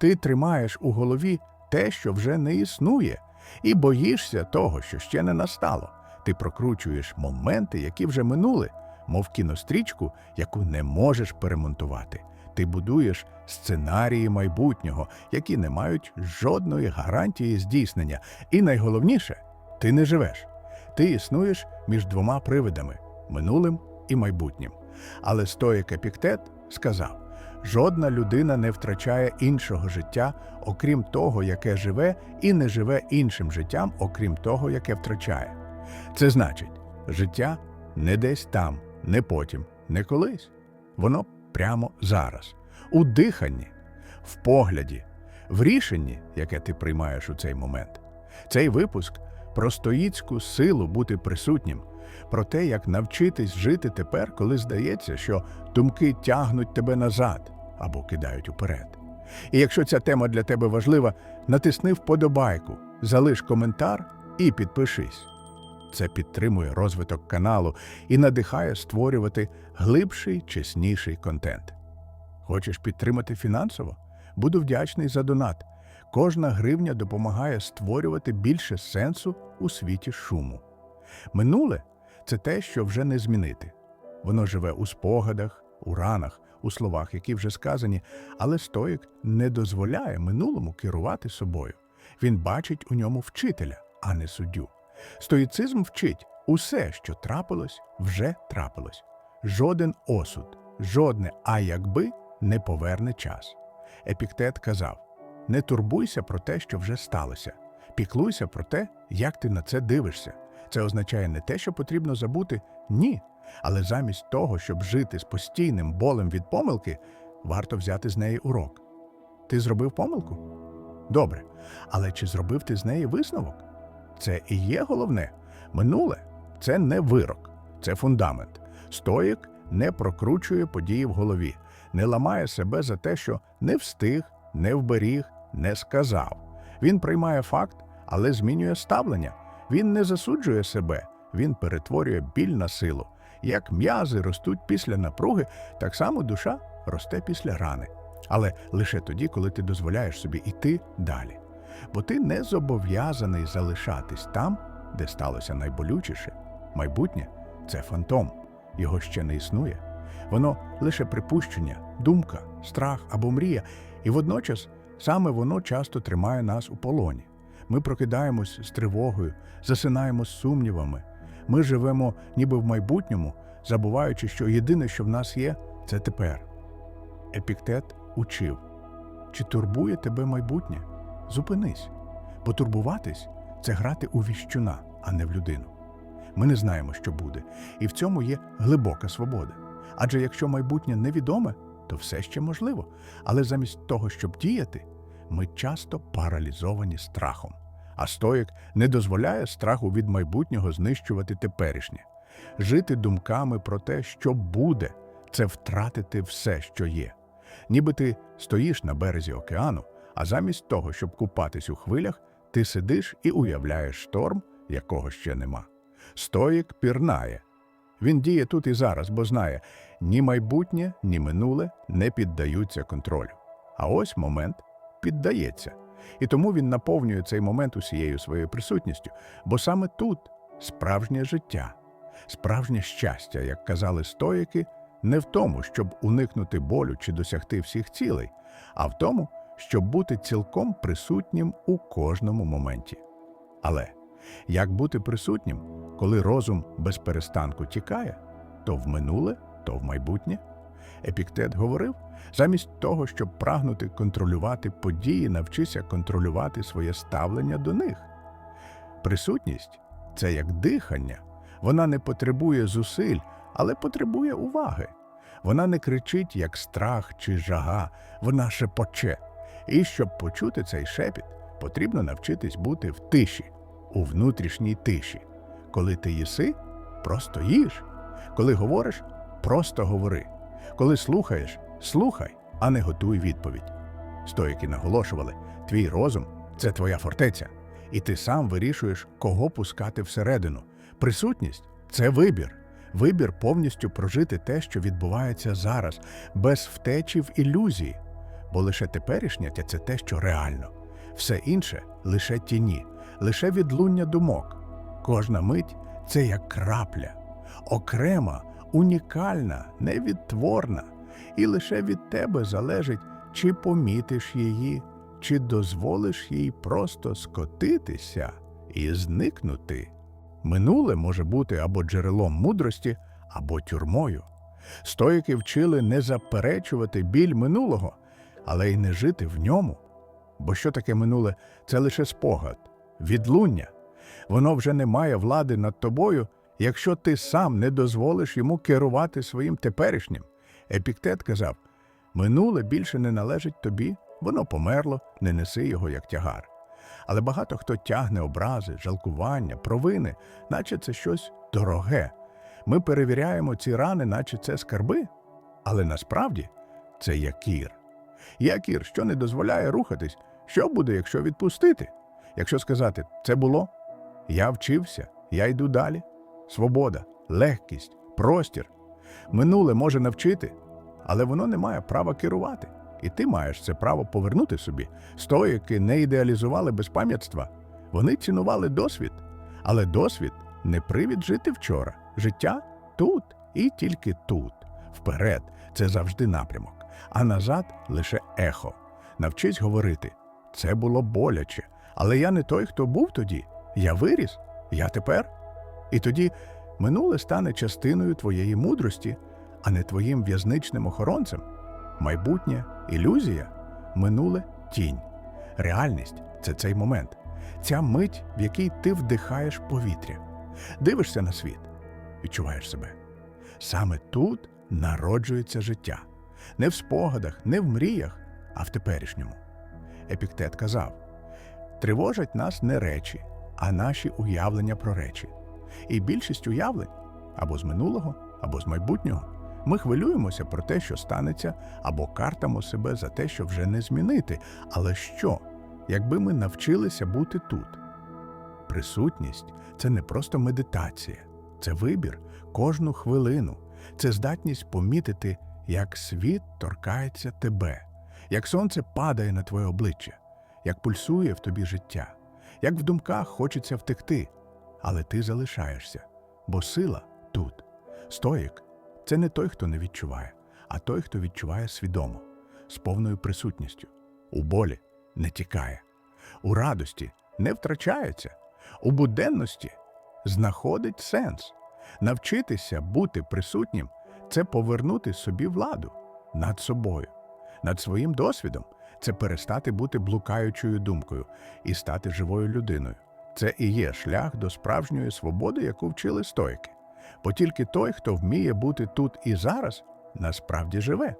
Ти тримаєш у голові те, що вже не існує, і боїшся того, що ще не настало. Ти прокручуєш моменти, які вже минули, мов кінострічку, яку не можеш перемонтувати. Ти будуєш сценарії майбутнього, які не мають жодної гарантії здійснення. І найголовніше, ти не живеш. Ти існуєш між двома привидами минулим і майбутнім. Але стоїк Епіктет сказав: жодна людина не втрачає іншого життя, окрім того, яке живе, і не живе іншим життям, окрім того, яке втрачає. Це значить, життя не десь там, не потім, не колись. Воно прямо зараз, у диханні, в погляді, в рішенні, яке ти приймаєш у цей момент. Цей випуск про стоїцьку силу бути присутнім, про те, як навчитись жити тепер, коли здається, що думки тягнуть тебе назад або кидають уперед. І якщо ця тема для тебе важлива, натисни вподобайку, залиш коментар і підпишись. Це підтримує розвиток каналу і надихає створювати глибший, чесніший контент. Хочеш підтримати фінансово? Буду вдячний за донат. Кожна гривня допомагає створювати більше сенсу у світі шуму. Минуле це те, що вже не змінити. Воно живе у спогадах, у ранах, у словах, які вже сказані, але стоїк не дозволяє минулому керувати собою. Він бачить у ньому вчителя, а не суддю. Стоїцизм вчить усе, що трапилось, вже трапилось. Жоден осуд, жодне а якби не поверне час. Епіктет казав: не турбуйся про те, що вже сталося. Піклуйся про те, як ти на це дивишся. Це означає не те, що потрібно забути, ні. Але замість того, щоб жити з постійним болем від помилки, варто взяти з неї урок. Ти зробив помилку? Добре. Але чи зробив ти з неї висновок? Це і є головне. Минуле це не вирок, це фундамент. Стоїк не прокручує події в голові, не ламає себе за те, що не встиг, не вберіг, не сказав. Він приймає факт, але змінює ставлення. Він не засуджує себе, він перетворює біль на силу. Як м'язи ростуть після напруги, так само душа росте після рани. Але лише тоді, коли ти дозволяєш собі йти далі. Бо ти не зобов'язаний залишатись там, де сталося найболючіше. Майбутнє це фантом, його ще не існує. Воно лише припущення, думка, страх або мрія, і водночас саме воно часто тримає нас у полоні. Ми прокидаємось з тривогою, засинаємо з сумнівами. Ми живемо ніби в майбутньому, забуваючи, що єдине, що в нас є, це тепер. Епіктет учив: чи турбує тебе майбутнє? Зупинись, бо турбуватись це грати у віщуна, а не в людину. Ми не знаємо, що буде, і в цьому є глибока свобода. Адже якщо майбутнє невідоме, то все ще можливо. Але замість того, щоб діяти, ми часто паралізовані страхом. А стоїк не дозволяє страху від майбутнього знищувати теперішнє. Жити думками про те, що буде, це втратити все, що є. Ніби ти стоїш на березі океану, а замість того, щоб купатись у хвилях, ти сидиш і уявляєш шторм, якого ще нема. Стоїк пірнає. Він діє тут і зараз, бо знає, ні майбутнє, ні минуле не піддаються контролю. А ось момент піддається. І тому він наповнює цей момент усією своєю присутністю, бо саме тут справжнє життя, справжнє щастя, як казали стоїки, не в тому, щоб уникнути болю чи досягти всіх цілей, а в тому, щоб бути цілком присутнім у кожному моменті. Але як бути присутнім, коли розум без перестанку тікає, то в минуле, то в майбутнє? Епіктет говорив, замість того, щоб прагнути контролювати події, навчися контролювати своє ставлення до них. Присутність це як дихання. Вона не потребує зусиль, але потребує уваги. Вона не кричить, як страх чи жага, вона шепоче. І щоб почути цей шепіт, потрібно навчитись бути в тиші, у внутрішній тиші. Коли ти їси, просто їж. Коли говориш, просто говори. Коли слухаєш, слухай, а не готуй відповідь. Стоїки наголошували, твій розум це твоя фортеця, і ти сам вирішуєш, кого пускати всередину. Присутність це вибір. Вибір повністю прожити те, що відбувається зараз, без втечі в ілюзії. бо лише теперішнє це те, що реально. Все інше лише тіні, лише відлуння думок. Кожна мить це як крапля, окрема, унікальна, невідтворна, і лише від тебе залежить, чи помітиш її, чи дозволиш їй просто скотитися і зникнути. Минуле може бути або джерелом мудрості, або тюрмою. Стоїки вчили не заперечувати біль минулого, але й не жити в ньому. Бо що таке минуле? Це лише спогад, відлуння. Воно вже не має влади над тобою, якщо ти сам не дозволиш йому керувати своїм теперішнім. Епіктет казав: минуле більше не належить тобі, воно померло, не неси його як тягар. Але багато хто тягне образи, жалкування, провини, наче це щось дороге. Ми перевіряємо ці рани, наче це скарби, але насправді це якір. Якір, що не дозволяє рухатись, що буде, якщо відпустити? Якщо сказати, це було, я вчився, я йду далі. Свобода, легкість, простір. Минуле може навчити, але воно не має права керувати. І ти маєш це право повернути собі. Стоїки не ідеалізували безпам'ятства. Вони цінували досвід. Але досвід не привід жити вчора. Життя тут і тільки тут. Вперед це завжди напрямок, а назад лише ехо. Навчись говорити. Це було боляче. Але я не той, хто був тоді. Я виріс, я тепер. І тоді минуле стане частиною твоєї мудрості, а не твоїм в'язничним охоронцем. Майбутнє ілюзія, минуле тінь. Реальність це цей момент, ця мить, в якій ти вдихаєш повітря. Дивишся на світ, відчуваєш себе. Саме тут народжується життя. Не в спогадах, не в мріях, а в теперішньому. Епіктет казав: тривожать нас не речі, а наші уявлення про речі. І більшість уявлень або з минулого, або з майбутнього. Ми хвилюємося про те, що станеться, або картамо себе за те, що вже не змінити. Але що, якби ми навчилися бути тут? Присутність це не просто медитація, це вибір кожну хвилину, це здатність помітити, як світ торкається тебе, як сонце падає на твоє обличчя, як пульсує в тобі життя, як в думках хочеться втекти, але ти залишаєшся, бо сила тут. Стоїк це не той, хто не відчуває, а той, хто відчуває свідомо, з повною присутністю. У болі не тікає, у радості не втрачається, у буденності знаходить сенс. Навчитися бути присутнім це повернути собі владу над собою, над своїм досвідом. Це перестати бути блукаючою думкою і стати живою людиною. Це і є шлях до справжньої свободи, яку вчили стоїки. Бо тільки той, хто вміє бути тут і зараз, насправді живе.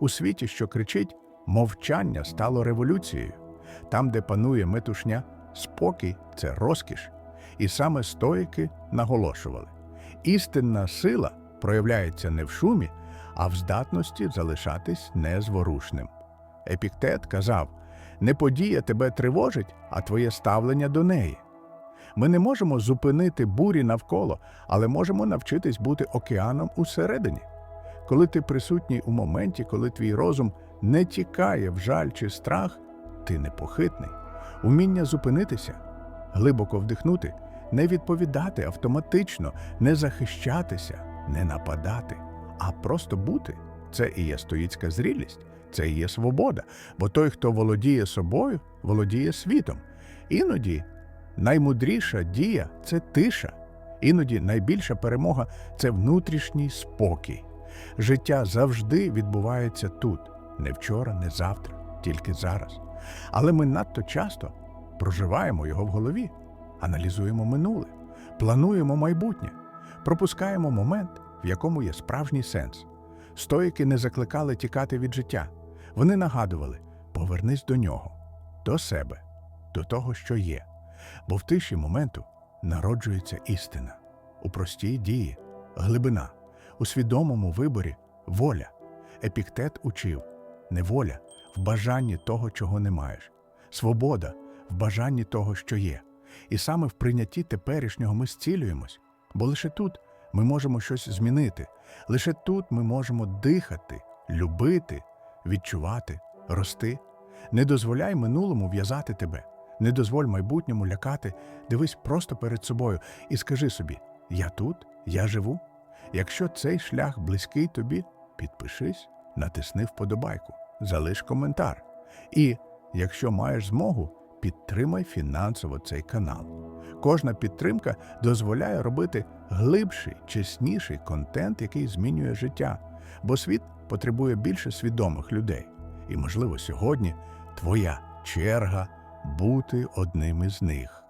У світі, що кричить, мовчання стало революцією. Там, де панує метушня, спокій це розкіш. І саме стоїки наголошували: істинна сила проявляється не в шумі, а в здатності залишатись незворушним. Епіктет казав: не подія тебе тривожить, а твоє ставлення до неї. Ми не можемо зупинити бурі навколо, але можемо навчитись бути океаном усередині. Коли ти присутній у моменті, коли твій розум не тікає в жаль чи страх, ти непохитний. Уміння зупинитися, глибоко вдихнути, не відповідати автоматично, не захищатися, не нападати, а просто бути. Це і є стоїцька зрілість, це і є свобода, бо той, хто володіє собою, володіє світом. Іноді Наймудріша дія це тиша. Іноді найбільша перемога це внутрішній спокій. Життя завжди відбувається тут, не вчора, не завтра, тільки зараз. Але ми надто часто проживаємо його в голові, аналізуємо минуле, плануємо майбутнє, пропускаємо момент, в якому є справжній сенс. Стоїки не закликали тікати від життя. Вони нагадували: повернись до нього, до себе, до того, що є. Бо в тиші моменту народжується істина, у простій дії, глибина, у свідомому виборі воля. Епіктет учив не воля в бажанні того, чого не маєш, свобода в бажанні того, що є. І саме в прийнятті теперішнього ми зцілюємось, бо лише тут ми можемо щось змінити, лише тут ми можемо дихати, любити, відчувати, рости. Не дозволяй минулому в'язати тебе. Не дозволь майбутньому лякати. Дивись просто перед собою і скажи собі: я тут, я живу. Якщо цей шлях близький тобі, підпишись, натисни вподобайку, залиш коментар. І, якщо маєш змогу, підтримай фінансово цей канал. Кожна підтримка дозволяє робити глибший, чесніший контент, який змінює життя, бо світ потребує більше свідомих людей. І, можливо, сьогодні твоя черга бути одним із них.